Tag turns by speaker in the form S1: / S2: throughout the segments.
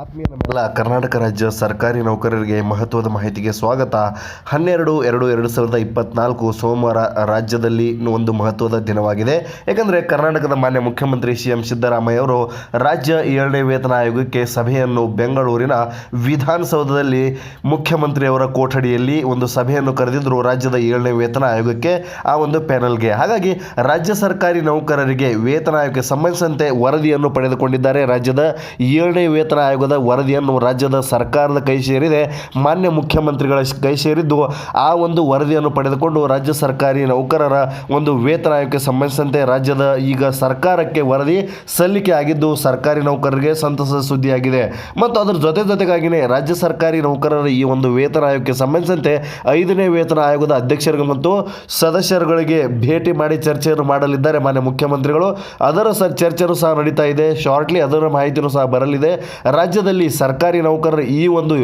S1: ಆತ್ಮೀಯ ನಮ್ಮೆಲ್ಲ ಕರ್ನಾಟಕ ರಾಜ್ಯ ಸರ್ಕಾರಿ ನೌಕರರಿಗೆ ಮಹತ್ವದ ಮಾಹಿತಿಗೆ ಸ್ವಾಗತ. ಹನ್ನೆರಡು, ಎರಡು ಎರಡು ಸಾವಿರದ ಇಪ್ಪತ್ನಾಲ್ಕು ಸೋಮವಾರ ರಾಜ್ಯದಲ್ಲಿ ಒಂದು ಮಹತ್ವದ ದಿನವಾಗಿದೆ. ಏಕೆಂದರೆ ಕರ್ನಾಟಕದ ಮಾನ್ಯ ಮುಖ್ಯಮಂತ್ರಿ ಸಿ ಎಂ ಸಿದ್ದರಾಮಯ್ಯ ಅವರು ರಾಜ್ಯ ಏಳನೇ ವೇತನ ಆಯೋಗಕ್ಕೆ ಸಭೆಯನ್ನು ಬೆಂಗಳೂರಿನ ವಿಧಾನಸೌಧದಲ್ಲಿ ಮುಖ್ಯಮಂತ್ರಿಯವರ ಕೋಠಡಿಯಲ್ಲಿ ಒಂದು ಸಭೆಯನ್ನು ಕರೆದಿದ್ದರು. ರಾಜ್ಯದ ಏಳನೇ ವೇತನ ಆಯೋಗಕ್ಕೆ ಆ ಒಂದು ಪ್ಯಾನಲ್ಗೆ. ಹಾಗಾಗಿ ರಾಜ್ಯ ಸರ್ಕಾರಿ ನೌಕರರಿಗೆ ವೇತನ ಆಯೋಗಕ್ಕೆ ಸಂಬಂಧಿಸಿದಂತೆ ವರದಿಯನ್ನು ಪಡೆದುಕೊಂಡಿದ್ದಾರೆ. ರಾಜ್ಯದ ಏಳನೇ ವೇತನ ಆಯೋಗದ ವರದಿಯನ್ನು ರಾಜ್ಯದ ಸರ್ಕಾರದ ಕೈ ಸೇರಿದೆ. ಮಾನ್ಯ ಮುಖ್ಯಮಂತ್ರಿಗಳ ಕೈ ಸೇರಿದ್ದು ಆ ಒಂದು ವರದಿಯನ್ನು ಪಡೆದುಕೊಂಡು ರಾಜ್ಯ ಸರ್ಕಾರಿ ನೌಕರರ ಒಂದು ವೇತನ ಆಯೋಗಕ್ಕೆ ಸಂಬಂಧಿಸಿದಂತೆ ರಾಜ್ಯದ ಈಗ ಸರ್ಕಾರಕ್ಕೆ ವರದಿ ಸಲ್ಲಿಕೆ ಆಗಿದ್ದು ಸರ್ಕಾರಿ ನೌಕರರಿಗೆ ಸಂತಸದ ಸುದ್ದಿಯಾಗಿದೆ. ಮತ್ತು ಅದರ ಜೊತೆ ಜೊತೆಗಾಗಿಯೇ ರಾಜ್ಯ ಸರ್ಕಾರಿ ನೌಕರರ ಈ ಒಂದು ವೇತನ ಆಯೋಗಕ್ಕೆ ಸಂಬಂಧಿಸಿದಂತೆ ಐದನೇ ವೇತನ ಆಯೋಗದ ಅಧ್ಯಕ್ಷರಿಗೆ ಮತ್ತು ಸದಸ್ಯರುಗಳಿಗೆ ಭೇಟಿ ಮಾಡಿ ಚರ್ಚೆಯನ್ನು ಮಾಡಲಿದ್ದಾರೆ ಮಾನ್ಯ ಮುಖ್ಯಮಂತ್ರಿಗಳು. ಅದರ ಸ ಚರ್ಚೆನೂ ಸಹ ನಡೀತಾ ಇದೆ. ಶಾರ್ಟ್ಲಿ ಅದರ ಮಾಹಿತಿಯೂ ಸಹ ಬರಲಿದೆ. ರಾಜ್ಯದಲ್ಲಿ ಸರ್ಕಾರಿ ನೌಕರರ ಈ ಒಂದು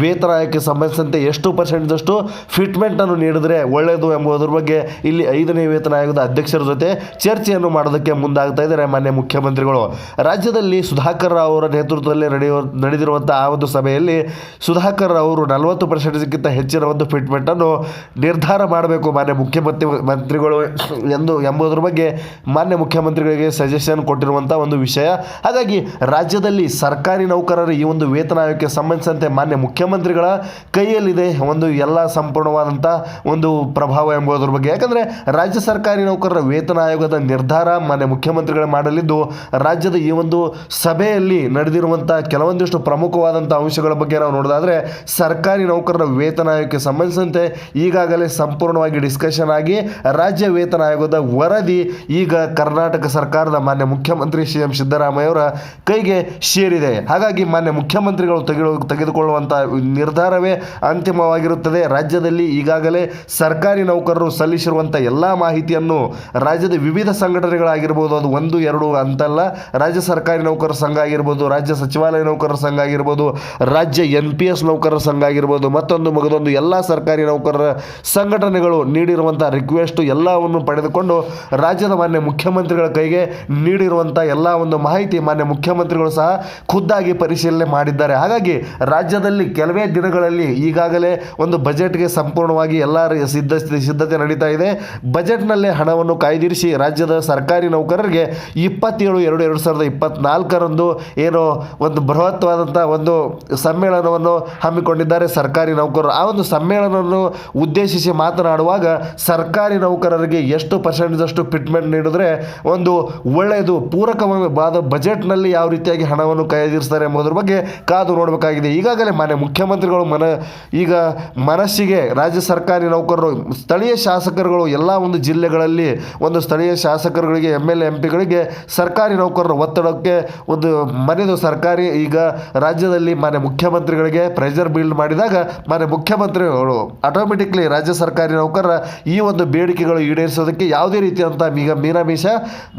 S1: ವೇತನ ಆಯ್ಕೆ ಸಂಬಂಧಿಸಿದಂತೆ ಎಷ್ಟು ಪರ್ಸೆಂಟ್ದಷ್ಟು ಫಿಟ್ಮೆಂಟನ್ನು ನೀಡಿದರೆ ಒಳ್ಳೆಯದು ಎಂಬುದರ ಬಗ್ಗೆ ಇಲ್ಲಿ ಐದನೇ ವೇತನ ಆಯೋಗದ ಅಧ್ಯಕ್ಷರ ಜೊತೆ ಚರ್ಚೆಯನ್ನು ಮಾಡೋದಕ್ಕೆ ಮುಂದಾಗ್ತಾ ಇದ್ದಾರೆ ಮಾನ್ಯ ಮುಖ್ಯಮಂತ್ರಿಗಳು. ರಾಜ್ಯದಲ್ಲಿ ಸುಧಾಕರ್ ರಾವ್ ಅವರ ನೇತೃತ್ವದಲ್ಲಿ ನಡೆಯುವ ನಡೆದಿರುವಂಥ ಆ ಒಂದು ಸಭೆಯಲ್ಲಿ ಸುಧಾಕರ್ ಅವರು ನಲವತ್ತು ಪರ್ಸೆಂಟ್ಗಿಂತ ಹೆಚ್ಚಿನ ಒಂದು ಫಿಟ್ಮೆಂಟನ್ನು ನಿರ್ಧಾರ ಮಾಡಬೇಕು ಮಾನ್ಯ ಮುಖ್ಯಮಂತ್ರಿ ಮಂತ್ರಿಗಳು ಎಂದು ಎಂಬುದರ ಬಗ್ಗೆ ಮಾನ್ಯ ಮುಖ್ಯಮಂತ್ರಿಗಳಿಗೆ ಸಜೆಷನ್ ಕೊಟ್ಟಿರುವಂಥ ಒಂದು ವಿಷಯ. ಹಾಗಾಗಿ ರಾಜ್ಯದಲ್ಲಿ ಸರ್ಕಾರಿ ನೌಕರರ ಈ ಒಂದು ವೇತನ ಆಯೋಗಕ್ಕೆ ಸಂಬಂಧಿಸಿದಂತೆ ಮಾನ್ಯ ಮುಖ್ಯಮಂತ್ರಿಗಳ ಕೈಯಲ್ಲಿದೆ ಒಂದು ಎಲ್ಲ ಸಂಪೂರ್ಣವಾದಂಥ ಒಂದು ಪ್ರಭಾವ ಎಂಬುದರ ಬಗ್ಗೆ. ಯಾಕಂದರೆ ರಾಜ್ಯ ಸರ್ಕಾರಿ ನೌಕರರ ವೇತನ ಆಯೋಗದ ನಿರ್ಧಾರ ಮಾನ್ಯ ಮುಖ್ಯಮಂತ್ರಿಗಳ ಮಾಡಲಿದ್ದು, ರಾಜ್ಯದ ಈ ಒಂದು ಸಭೆಯಲ್ಲಿ ನಡೆದಿರುವಂಥ ಕೆಲವೊಂದಿಷ್ಟು ಪ್ರಮುಖವಾದಂಥ ಅಂಶಗಳ ಬಗ್ಗೆ ನಾವು ನೋಡೋದಾದರೆ, ಸರ್ಕಾರಿ ನೌಕರರ ವೇತನ ಆಯೋಗಕ್ಕೆ ಸಂಬಂಧಿಸಿದಂತೆ ಈಗಾಗಲೇ ಸಂಪೂರ್ಣವಾಗಿ ಡಿಸ್ಕಷನ್ ಆಗಿ ರಾಜ್ಯ ವೇತನ ಆಯೋಗದ ವರದಿ ಈಗ ಕರ್ನಾಟಕ ಸರ್ಕಾರದ ಮಾನ್ಯ ಮುಖ್ಯಮಂತ್ರಿ ಸಿ ಎಂ ಸಿದ್ದರಾಮಯ್ಯವರ ಕೈಗೆ ಸೇರಿದೆ. ಹಾಗಾಗಿ ಮಾನ್ಯ ಮುಖ್ಯಮಂತ್ರಿಗಳು ತೆಗೆದು ತೆಗೆದುಕೊಳ್ಳುವಂಥ ನಿರ್ಧಾರವೇ ಅಂತಿಮವಾಗಿರುತ್ತದೆ. ರಾಜ್ಯದಲ್ಲಿ ಈಗಾಗಲೇ ಸರ್ಕಾರಿ ನೌಕರರು ಸಲ್ಲಿಸಿರುವಂಥ ಎಲ್ಲ ಮಾಹಿತಿಯನ್ನು ರಾಜ್ಯದ ವಿವಿಧ ಸಂಘಟನೆಗಳಾಗಿರ್ಬೋದು, ಅದು ಒಂದು, ಎರಡು ಅಂತಲ್ಲ, ರಾಜ್ಯ ಸರ್ಕಾರಿ ನೌಕರರ ಸಂಘ ಆಗಿರ್ಬೋದು, ರಾಜ್ಯ ಸಚಿವಾಲಯ ನೌಕರರ ಸಂಘ ಆಗಿರ್ಬೋದು, ರಾಜ್ಯ ಎನ್ ಪಿ ಎಸ್ ನೌಕರರ ಸಂಘ ಆಗಿರ್ಬೋದು, ಮತ್ತೊಂದು ಮಗದೊಂದು ಎಲ್ಲ ಸರ್ಕಾರಿ ನೌಕರರ ಸಂಘಟನೆಗಳು ನೀಡಿರುವಂಥ ರಿಕ್ವೆಸ್ಟು ಎಲ್ಲವನ್ನು ಪಡೆದುಕೊಂಡು ರಾಜ್ಯದ ಮಾನ್ಯ ಮುಖ್ಯಮಂತ್ರಿಗಳ ಕೈಗೆ ನೀಡಿರುವಂಥ ಎಲ್ಲ ಒಂದು ಮಾಹಿತಿ ಮಾನ್ಯ ಮುಖ್ಯಮಂತ್ರಿಗಳು ಸಹ ಖುದ್ದಾಗಿ ಪರಿಶೀಲನೆ ಮಾಡಿದ್ದಾರೆ. ಹಾಗಾಗಿ ರಾಜ್ಯದಲ್ಲಿ ಕೆಲವೇ ದಿನಗಳಲ್ಲಿ ಈಗಾಗಲೇ ಒಂದು ಬಜೆಟ್ಗೆ ಸಂಪೂರ್ಣವಾಗಿ ಎಲ್ಲ ಸಿದ್ಧ ಸಿದ್ಧತೆ ನಡೀತಾ ಇದೆ. ಬಜೆಟ್ನಲ್ಲೇ ಹಣವನ್ನು ಕಾಯ್ದಿರಿಸಿ ರಾಜ್ಯದ ಸರ್ಕಾರಿ ನೌಕರರಿಗೆ ಇಪ್ಪತ್ತೇಳು ಎರಡು ಎರಡು ಸಾವಿರದ ಇಪ್ಪತ್ತ್ನಾಲ್ಕರಂದು ಏನು ಒಂದು ಬೃಹತ್ವಾದಂಥ ಒಂದು ಸಮ್ಮೇಳನವನ್ನು ಹಮ್ಮಿಕೊಂಡಿದ್ದಾರೆ ಸರ್ಕಾರಿ ನೌಕರರು. ಆ ಒಂದು ಸಮ್ಮೇಳನವನ್ನು ಉದ್ದೇಶಿಸಿ ಮಾತನಾಡುವಾಗ ಸರ್ಕಾರಿ ನೌಕರರಿಗೆ ಎಷ್ಟು ಪರ್ಸೆಂಟ್ದಷ್ಟು ಫಿಟ್ಮೆಂಟ್ ನೀಡಿದ್ರೆ ಒಂದು ಒಳ್ಳೆಯದು, ಪೂರಕವಾದ ಬಜೆಟ್ನಲ್ಲಿ ಯಾವ ರೀತಿಯಾಗಿ ಹಣವನ್ನು ಕಾಯ್ದಿರಿಸ್ತಾರೆ ಎಂಬುದರ ಬಗ್ಗೆ ಕಾದು ನೋಡಬೇಕಾಗಿದೆ. ಈಗಾಗಲೇ ಮಾನ್ಯ ಮುಖ್ಯಮಂತ್ರಿಗಳು ಮನ ಈಗ ಮನಸ್ಸಿಗೆ ರಾಜ್ಯ ಸರ್ಕಾರಿ ನೌಕರರು, ಸ್ಥಳೀಯ ಶಾಸಕರುಗಳು ಎಲ್ಲ ಒಂದು ಜಿಲ್ಲೆಗಳಲ್ಲಿ ಒಂದು ಸ್ಥಳೀಯ ಶಾಸಕರುಗಳಿಗೆ ಎಂ ಎಲ್ ಎಂ ಪಿಗಳಿಗೆ ಸರ್ಕಾರಿ ನೌಕರರ ಒತ್ತಡಕ್ಕೆ ಒಂದು ಮನೆದು ಸರ್ಕಾರಿ ಈಗ ರಾಜ್ಯದಲ್ಲಿ ಮಾನ್ಯ ಮುಖ್ಯಮಂತ್ರಿಗಳಿಗೆ ಪ್ರೆಷರ್ ಬಿಲ್ಡ್ ಮಾಡಿದಾಗ ಮಾನ್ಯ ಮುಖ್ಯಮಂತ್ರಿಗಳು ಆಟೋಮೆಟಿಕ್ಲಿ ರಾಜ್ಯ ಸರ್ಕಾರಿ ನೌಕರರ ಈ ಒಂದು ಬೇಡಿಕೆಗಳು ಈಡೇರಿಸೋದಕ್ಕೆ ಯಾವುದೇ ರೀತಿಯಂಥ ಈಗ ಮೀನಾಮೀಷ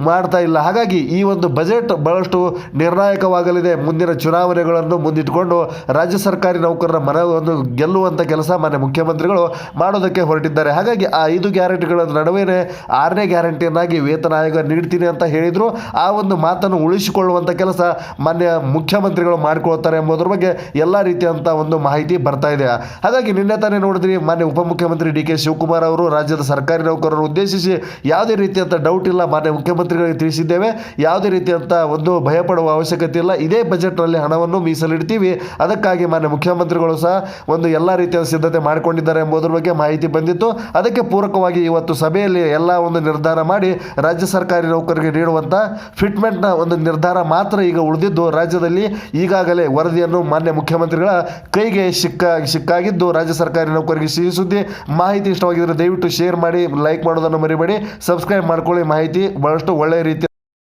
S1: ಮಾಡ್ತಾ ಇಲ್ಲ. ಹಾಗಾಗಿ ಈ ಒಂದು ಬಜೆಟ್ ಬಹಳಷ್ಟು ನಿರ್ಣಾಯಕವಾಗಲಿದೆ ಮುಂದಿನ ಚುನಾವಣೆಗಳನ್ನು ಮುಂದಿಟ್ಟುಕೊಂಡು ರಾಜ್ಯ ಸರ್ಕಾರಿ ನೌಕರರ ಮನವನ್ನು ಗೆಲ್ಲುವಂಥ ಕೆಲಸ ಮಾನ್ಯ ಮುಖ್ಯಮಂತ್ರಿಗಳು ಮಾಡೋದಕ್ಕೆ ಹೊರಟಿದ್ದಾರೆ. ಹಾಗಾಗಿ ಆ ಐದು ಗ್ಯಾರಂಟಿಗಳ ನಡುವೆಯೇ ಆರನೇ ಗ್ಯಾರಂಟಿಯನ್ನಾಗಿ ವೇತನ ಆಯೋಗ ನೀಡ್ತೀನಿ ಅಂತ ಹೇಳಿದರು. ಆ ಒಂದು ಮಾತನ್ನು ಉಳಿಸಿಕೊಳ್ಳುವಂಥ ಕೆಲಸ ಮಾನ್ಯ ಮುಖ್ಯಮಂತ್ರಿಗಳು ಮಾಡಿಕೊಳ್ತಾರೆ ಎಂಬುದರ ಬಗ್ಗೆ ಎಲ್ಲ ರೀತಿಯಂಥ ಒಂದು ಮಾಹಿತಿ ಬರ್ತಾ ಇದೆ. ಹಾಗಾಗಿ ನಿನ್ನೆ ತಾನೇ ನೋಡಿದ್ರಿ ಮಾನ್ಯ ಉಪಮುಖ್ಯಮಂತ್ರಿ ಡಿ ಕೆ ಶಿವಕುಮಾರ್ ಅವರು ರಾಜ್ಯದ ಸರ್ಕಾರಿ ನೌಕರರು ಉದ್ದೇಶಿಸಿ ಯಾವುದೇ ರೀತಿಯಂಥ ಡೌಟ್ ಇಲ್ಲ ಮಾನ್ಯ ಮುಖ್ಯಮಂತ್ರಿಗಳಿಗೆ ತಿಳಿಸಿದ್ದೇವೆ. ಯಾವುದೇ ರೀತಿಯಂಥ ಒಂದು ಭಯಪಡುವ ಅವಶ್ಯಕತೆ ಇಲ್ಲ. ಇದೇ ಬಜೆಟ್ನಲ್ಲಿ ಹಣವನ್ನು ಮೀಸಲಿಡ್ತೀವಿ. ಅದಕ್ಕಾಗಿ ಮಾನ್ಯ ಮುಖ್ಯಮಂತ್ರಿಗಳು ಸಹ ಒಂದು ಎಲ್ಲ ರೀತಿಯ ಸಿದ್ಧತೆ ಮಾಡಿಕೊಂಡಿದ್ದಾರೆ ಎಂಬುದರ ಬಗ್ಗೆ ಮಾಹಿತಿ ಬಂದಿತ್ತು. ಅದಕ್ಕೆ ಪೂರಕವಾಗಿ ಇವತ್ತು ಸಭೆಯಲ್ಲಿ ಎಲ್ಲ ಒಂದು ನಿರ್ಧಾರ ಮಾಡಿ ರಾಜ್ಯ ಸರ್ಕಾರಿ ನೌಕರರಿಗೆ ನೀಡುವಂಥ ಫಿಟ್ಮೆಂಟ್ನ ಒಂದು ನಿರ್ಧಾರ ಮಾತ್ರ ಈಗ ಉಳಿದಿದ್ದು. ರಾಜ್ಯದಲ್ಲಿ ಈಗಾಗಲೇ ವರದಿಯನ್ನು ಮಾನ್ಯ ಮುಖ್ಯಮಂತ್ರಿಗಳ ಕೈಗೆ ಸಿಕ್ಕ ಸಿಕ್ಕಾಗಿದ್ದು. ರಾಜ್ಯ ಸರ್ಕಾರಿ ನೌಕರರಿಗೆ ಸಿಹಿ ಸುದ್ದಿ ಮಾಹಿತಿ ಇಷ್ಟವಾಗಿದ್ದರೆ ದಯವಿಟ್ಟು ಶೇರ್ ಮಾಡಿ, ಲೈಕ್ ಮಾಡೋದನ್ನು ಮರಿಬೇಡಿ. ಸಬ್ಸ್ಕ್ರೈಬ್ ಮಾಡ್ಕೊಳ್ಳಿ. ಮಾಹಿತಿ ಬಹಳಷ್ಟು ಒಳ್ಳೆಯ ರೀತಿಯ